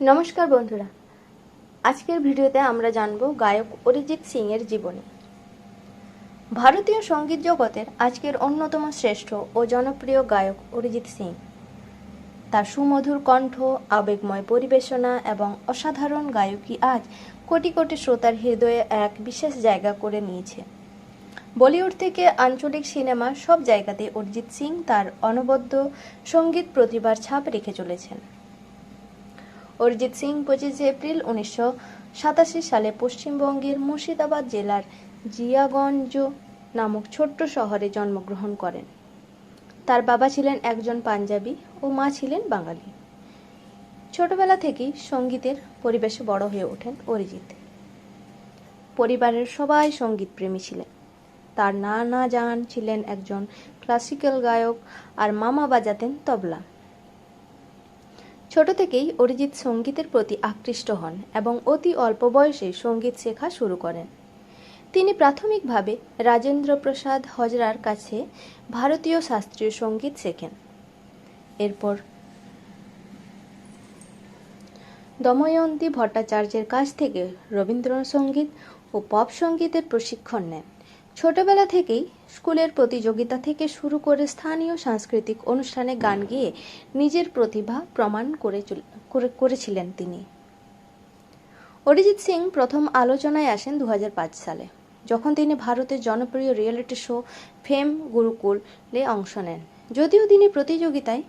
নমস্কার বন্ধুরা। আজকের ভিডিওতে আমরা জানব গায়ক অরিজিৎ সিং এর জীবনী। ভারতীয় সংগীত জগতের আজকের অন্যতম শ্রেষ্ঠ ও জনপ্রিয় গায়ক অরিজিৎ সিং। তার সুমধুর কণ্ঠ, আবেগময় পরিবেশনা এবং অসাধারণ গায়কী আজ কোটি কোটি শ্রোতার হৃদয়ে এক বিশেষ জায়গা করে নিয়েছে। বলিউড থেকে আঞ্চলিক সিনেমা সব জায়গাতে অরিজিৎ সিং তার অনবদ্য সংগীত প্রতিভার ছাপ রেখে চলেছেন। অরিজিৎ সিং পঁচিশে এপ্রিল উনিশশো সাতাশি সালে পশ্চিমবঙ্গের মুর্শিদাবাদ জেলার জিয়াগঞ্জ নামক ছোট্ট শহরে জন্মগ্রহণ করেন। তার বাবা ছিলেন একজন পাঞ্জাবি ও মা ছিলেন বাঙালি। ছোটবেলা থেকেই সঙ্গীতের পরিবেশে বড় হয়ে ওঠেন অরিজিৎ। পরিবারের সবাই সংগীত প্রেমী ছিলেন। তার নানা জান ছিলেন একজন ক্লাসিক্যাল গায়ক আর মামা বাজাতেন তবলা। ছোট থেকেই অরিজিৎ সঙ্গীতের প্রতি আকৃষ্ট হন এবং অতি অল্প বয়সে সংগীত শেখা শুরু করেন। তিনি প্রাথমিকভাবে রাজেন্দ্র প্রসাদ হজরার কাছে ভারতীয় শাস্ত্রীয় সংগীত শেখেন। এরপর দময়ন্তী ভট্টাচার্যের কাছ থেকে রবীন্দ্রসঙ্গীত ও পপ সঙ্গীতের প্রশিক্ষণ নেন। ছোটবেলা থেকেই স্কুলের প্রতিযোগিতা থেকে শুরু করে স্থানীয় সাংস্কৃতিক অনুষ্ঠানে গান গেয়ে নিজের প্রতিভা প্রমাণ করে করেছিলেন তিনি। অরিজিৎ সিং প্রথম আলোচনায় আসেন দু হাজার পাঁচ সালে, যখন তিনি ভারতের জনপ্রিয় রিয়েলিটি শো ফেম গুরুকুলে অংশ নেন। যদিও তিনি প্রতিযোগিতায়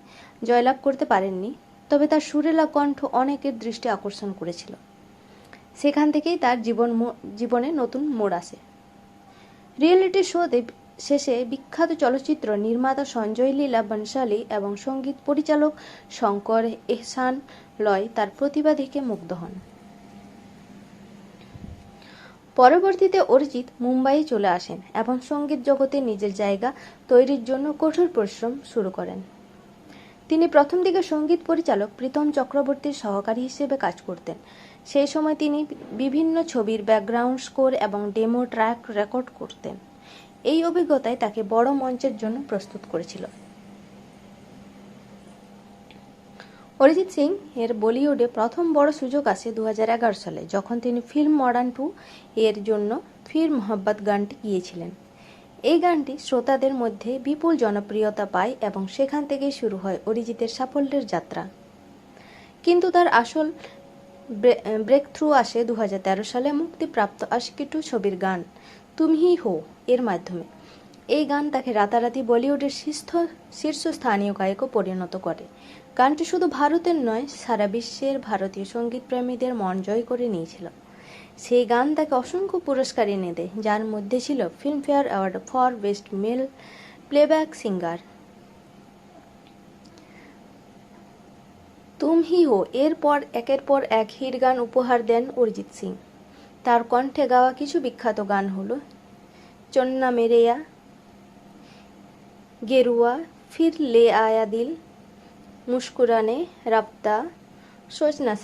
জয়লাভ করতে পারেননি, তবে তার সুরেলা কণ্ঠ অনেকের দৃষ্টি আকর্ষণ করেছিল। সেখান থেকেই তার জীবন জীবনে নতুন মোড় আসে। রিয়েলিটি শোতে শেষে বিখ্যাত চলচ্চিত্র নির্মাতা সঞ্জয় লীলা বনশালী এবং সংগীত পরিচালক শঙ্কর এহসান লয় তার প্রতিভা দেখে মুগ্ধ হন। পরবর্তীতে অরিজিৎ মুম্বাইয়ে চলে আসেন এবং সংগীত জগতে নিজের জায়গা তৈরির জন্য কঠোর পরিশ্রম শুরু করেন। তিনি প্রথম দিকে সংগীত পরিচালক প্রীতম চক্রবর্তীর সহকারী হিসেবে কাজ করতেন। সেই সময় তিনি বিভিন্ন ছবির ব্যাকগ্রাউন্ড স্কোর এবং ডেমো ট্র্যাক রেকর্ড করতেন। এই অভিজ্ঞতায় তাকে বড় মঞ্চের জন্য প্রস্তুত করেছিল। অরিজিৎ সিং এর বলিউডে প্রথম বড় সুযোগ আসে দু হাজার এগারো সালে, যখন তিনি ফিল্ম মডার্ন টু এর জন্য ফির মোহাব্বত গানটি গিয়েছিলেন। এই গানটি শ্রোতাদের মধ্যে বিপুল জনপ্রিয়তা পায় এবং সেখান থেকেই শুরু হয় অরিজিতের সাফল্যের যাত্রা। কিন্তু তার আসল ব্রেক থ্রু আসে দু হাজার তেরো সালে মুক্তিপ্রাপ্ত আশিকি টু ছবির গান তুমি হো, এর মাধ্যমে। এই গান তাকে রাতারাতি বলিউডের শীর্ষ, শীর্ষস্থানীয় গায়কও পরিণত করে। গানটি শুধু ভারতের নয়, সারা বিশ্বের ভারতীয় সংগীত প্রেমীদের মন জয় করে নিয়েছিল। সেই গান তাকে অসংখ্য পুরস্কার এনে দেয়, যার মধ্যে ছিল Filmfare award for best male playback singer Tum Hi Ho এরপর একের পর এক হিট গান উপহার দেন অরিজিৎ সিং। তার কণ্ঠে গাওয়া কিছু বিখ্যাত গান হল, চন্না মেরেয়া গেরুয়া ফির লে আয়া দিল মুস্কুরানে রাবতা সোচ না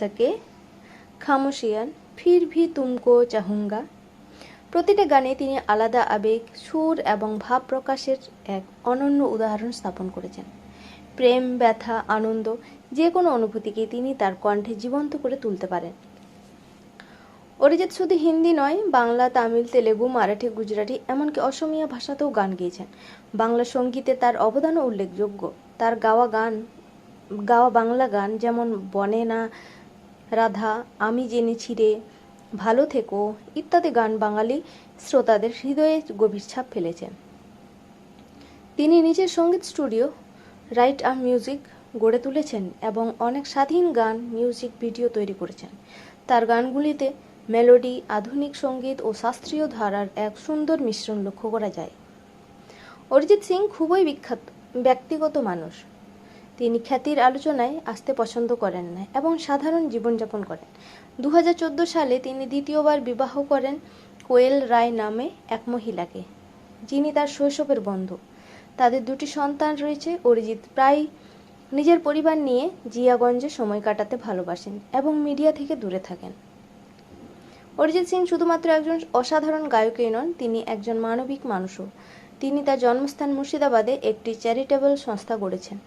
খামোশিয়ান ফির ভি তুমকো চাহুঙ্গা প্রতিটা গানে তিনি আলাদা আবেগ, সুর এবং ভাব প্রকাশের এক অনন্য উদাহরণ স্থাপন করেছেন। প্রেম, ব্যথা, আনন্দ, যে কোনো অনুভূতিকে তিনি তার কণ্ঠে জীবন্ত করে তুলতে পারেন। অরিজিৎ শুধু হিন্দি নয়, বাংলা, তামিল, তেলেগু, মারাঠি, গুজরাটি, এমনকি অসমীয়া ভাষাতেও গান গেয়েছেন। বাংলা সঙ্গীতে তার অবদানও উল্লেখযোগ্য। তার গাওয়া গান, গাওয়া বাংলা গান যেমন বনে না, রাধা, আমি জেনেছি রে ভালো থেকো, ইত্যাদি গান বাঙালি শ্রোতাদের হৃদয়ে গভীর ছাপ ফেলেছেন। তিনি নিজের সংগীত স্টুডিও রাইট আর্ম মিউজিক গড়ে তুলেছেন এবং অনেক স্বাধীন গান মিউজিক ভিডিও তৈরি করেছেন। তার গানগুলিতে মেলোডি, আধুনিক সংগীত ও শাস্ত্রীয় ধারার এক সুন্দর মিশ্রণ লক্ষ্য করা যায়। অরিজিৎ সিং খুবই বিখ্যাত, ব্যক্তিগত মানুষ। তিনি খ্যাতির আলোচনায় আসতে পছন্দ করেন না এবং সাধারণ জীবনযাপন করেন। দু হাজার চোদ্দ সালে তিনি দ্বিতীয়বার বিবাহ করেন কোয়েল রায় নামে এক মহিলাকে, যিনি তার শৈশবের বন্ধু। তাদের দুটি সন্তান রয়েছে, অরিজিৎ প্রায় নিজের পরিবার নিয়ে জিয়াগঞ্জে সময় কাটাতে ভালোবাসেন এবং মিডিয়া থেকে দূরে থাকেন। অরিজিৎ সিং শুধুমাত্র একজন অসাধারণ গায়কই নন, তিনি একজন মানবিক মানুষও। তিনি তার জন্মস্থান মুর্শিদাবাদে একটি চ্যারিটেবল সংস্থা গড়েছেন,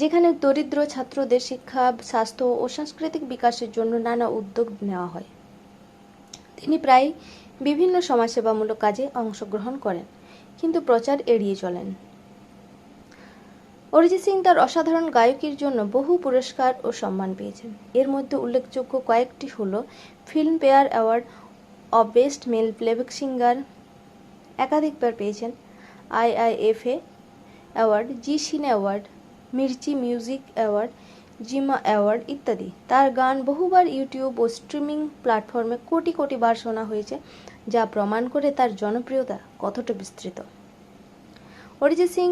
যেখানে দরিদ্র ছাত্রদের শিক্ষা, স্বাস্থ্য ও সাংস্কৃতিক বিকাশের জন্য নানা উদ্যোগ নেওয়া হয়। তিনি প্রায় বিভিন্ন সমাজসেবামূলক কাজে অংশগ্রহণ করেন। কিন্তু প্রচার এড়িয়ে চলেন। অরিজিৎ সিং তার অসাধারণ গায়কির জন্য বহু পুরস্কার ও সম্মান পেয়েছেন। এর মধ্যে উল্লেখযোগ্য কয়েকটি হল Filmfare award of best male playback singer একাধিকবার পেয়েছেন IIFA award, Zee cine award, Mirchi music award, GiMA award ইত্যাদি। তার গান বহুবার ইউটিউব ও স্ট্রিমিং প্ল্যাটফর্মে কোটি কোটি বার শোনা হয়েছে। যা প্রমাণ করে তার জনপ্রিয়তা কতটা বিস্তৃত। অরিজিৎ সিং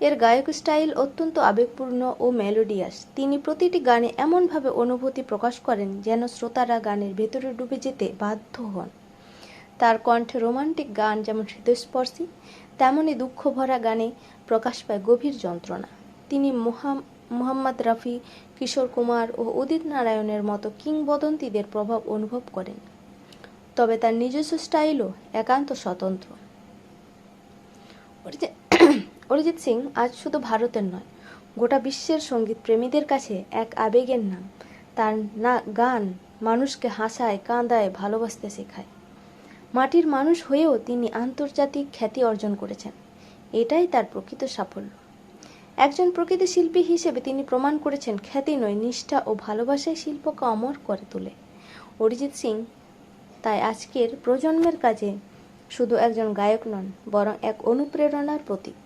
এর গায়ক স্টাইল অত্যন্ত আবেগপূর্ণ ও মেলোডিয়াস। তিনি প্রতিটি গানে এমনভাবে অনুভূতি প্রকাশ করেন যেন শ্রোতারা গানের ভেতরে ডুবে যেতে বাধ্য হন। তার কণ্ঠে রোমান্টিক গান যেমন হৃদয়স্পর্শী তেমনই দুঃখ ভরা গানে প্রকাশ পায় গভীর যন্ত্রণা। তিনি মোহাম্মদ রাফি, কিশোর কুমার ও উদিত নারায়ণের মতো কিংবদন্তিদের প্রভাব অনুভব করেন। তবে তার নিজস্ব স্টাইলও একান্ত স্বতন্ত্র। অরিজিৎ সিং আজ শুধু ভারতের নয়, গোটা বিশ্বের সংগীত প্রেমীদের কাছে এক আবেগের নাম। তার না, গান মানুষকে হাসায়, কাঁদায়, ভালোবাসতে শেখায়। মাটির মানুষ হয়েও তিনি আন্তর্জাতিক খ্যাতি অর্জন করেছেন। এটাই তার প্রকৃত সাফল্য। একজন প্রকৃত শিল্পী হিসেবে তিনি প্রমাণ করেছেন খ্যাতি নয়, নিষ্ঠা ও ভালোবাসায় শিল্পকে অমর করে তোলে। অরিজিৎ সিং তাই আজকের প্রজন্মের কাজে শুধু একজন গায়ক নন বরং এক অনুপ্রেরণার প্রতীক।